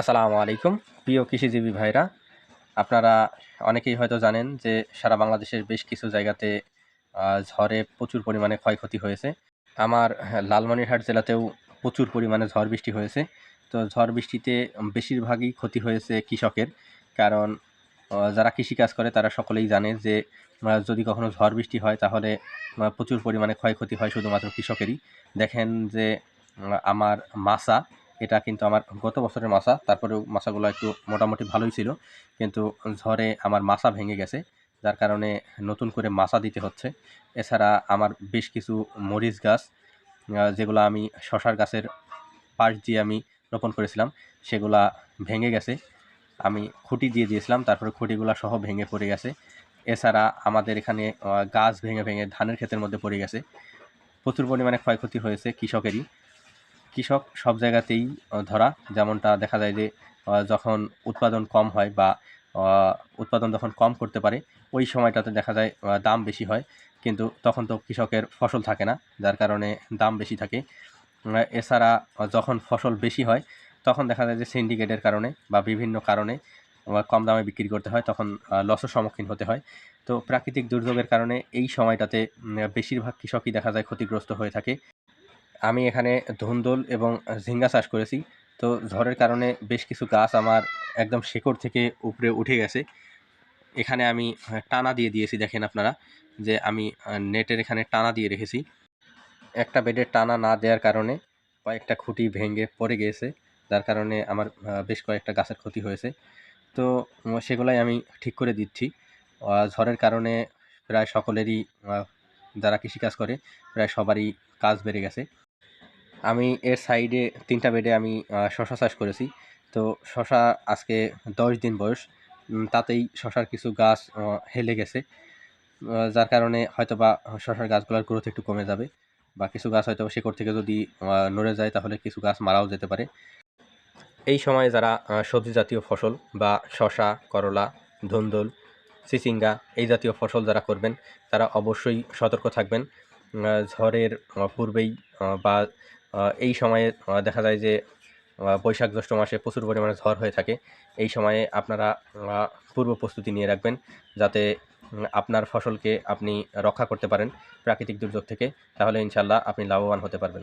আসসালামু আলাইকুম। প্রিয় কৃষিজীবী ভাইরা, আপনারা অনেকেই হয়তো জানেন যে সারা বাংলাদেশের বেশ কিছু জায়গাতে ঝড়ে প্রচুর পরিমাণে ক্ষয়ক্ষতি হয়েছে। আমার লালমনিরহাট জেলাতেও প্রচুর পরিমাণে ঝড় বৃষ্টি হয়েছে। তো ঝড় বৃষ্টিতে বেশিরভাগই ক্ষতি হয়েছে কৃষকের, কারণ যারা কৃষিকাজ করে তারা সকলেই জানে যে যদি কখনো ঝড় বৃষ্টি হয় তাহলে প্রচুর পরিমাণে ক্ষয়ক্ষতি হয় শুধুমাত্র কৃষকেরই। দেখেন যে আমার মাছা এটা কিন্তু আমার গত বছরের মাছা, তারপরেও মাছাগুলো একটু মোটামুটি ভালোই ছিল। কিন্তু ঝড়ে আমার মাছা ভেঙে গেছে, যার কারণে নতুন করে মাছা দিতে হচ্ছে। এছাড়া আমার বেশ কিছু মরিচ গাছ যেগুলো আমি শশার গাছের পাশ দিয়ে আমি রোপণ করেছিলাম, সেগুলা ভেঙে গেছে। আমি খুঁটি দিয়ে দিয়েছিলাম, তারপরে খুঁটিগুলো সহ ভেঙে পড়ে গেছে। এছাড়া আমাদের এখানে গাছ ভেঙে ভেঙে ধানের ক্ষেতের মধ্যে পড়ে গেছে। প্রচুর পরিমাণে ক্ষয়ক্ষতি হয়েছে কৃষকেরই। কৃষক সব জায়গাতেই ধরা। যেমনটা দেখা যায় যে যখন উৎপাদন কম হয় বা উৎপাদন যখন কম করতে পারে, ওই সময়টাতে দেখা যায় দাম বেশি হয়। কিন্তু তখন তো কৃষকের ফসল থাকে না, যার কারণে দাম বেশি থাকে। এছাড়া যখন ফসল বেশি হয়, তখন দেখা যায় যে সিন্ডিকেটের কারণে বা বিভিন্ন কারণে কম দামে বিক্রি করতে হয়, তখন লসের সম্মুখীন হতে হয়। তো প্রাকৃতিক দুর্যোগের কারণে এই সময়টাতে বেশিরভাগ কৃষকই দেখা যায় ক্ষতিগ্রস্ত হয়ে থাকে। আমি এখানে ধুন্দল এবং ঝিঙ্গা চাষ করেছি। তো ঝড়ের কারণে বেশ কিছু গাছ আমার একদম শেকড় থেকে উপরে উঠে গেছে। এখানে আমি টানা দিয়ে দিয়েছি, দেখেন আপনারা, যে আমি নেটের এখানে টানা দিয়ে রেখেছি। একটা বেডের টানা না দেওয়ার কারণে কয়েকটা খুঁটি ভেঙে পড়ে গিয়েছে যার কারণে আমার বেশ কয়েকটা গাছের ক্ষতি হয়েছে। তো সেগুলাই আমি ঠিক করে দিচ্ছি। ঝড়ের কারণে প্রায় সকলেরই যারা কৃষিকাজ করে, প্রায় সবারই কাজ বেড়ে গেছে। আমি এর সাইডে তিনটা বেডে আমি শশা চাষ করেছি। তো শশা আজকে দশ দিন বয়স। তাতেই শশার কিছু গাছ হেলে গেছে। যার কারণে হয়তো বা শশার গাছগুলোর গ্রোথ একটু কমে যাবে বা কিছু গাছ হয়তো শিকড় থেকে যদি নড়ে যায় তাহলে কিছু গাছ মারাও যেতে পারে। এই সময়ে যারা সবজি জাতীয় ফসল বা শশা, করলা, ধুন্দল, চিচিঙ্গা এই জাতীয় ফসল যারা করবেন, তারা অবশ্যই সতর্ক থাকবেন। ঝড়ের পূর্বেই বা এই সময়ে দেখা যায় যে বৈশাখ জ্যৈষ্ঠ মাসে প্রচুর পরিমাণে ঝড় হয়ে থাকে। এই সময়ে আপনারা পূর্ব প্রস্তুতি নিয়ে রাখবেন যাতে আপনার ফসলকে আপনি রক্ষা করতে পারেন প্রাকৃতিক দুর্যোগ থেকে। তাহলে ইনশাল্লাহ আপনি লাভবান হতে পারবেন।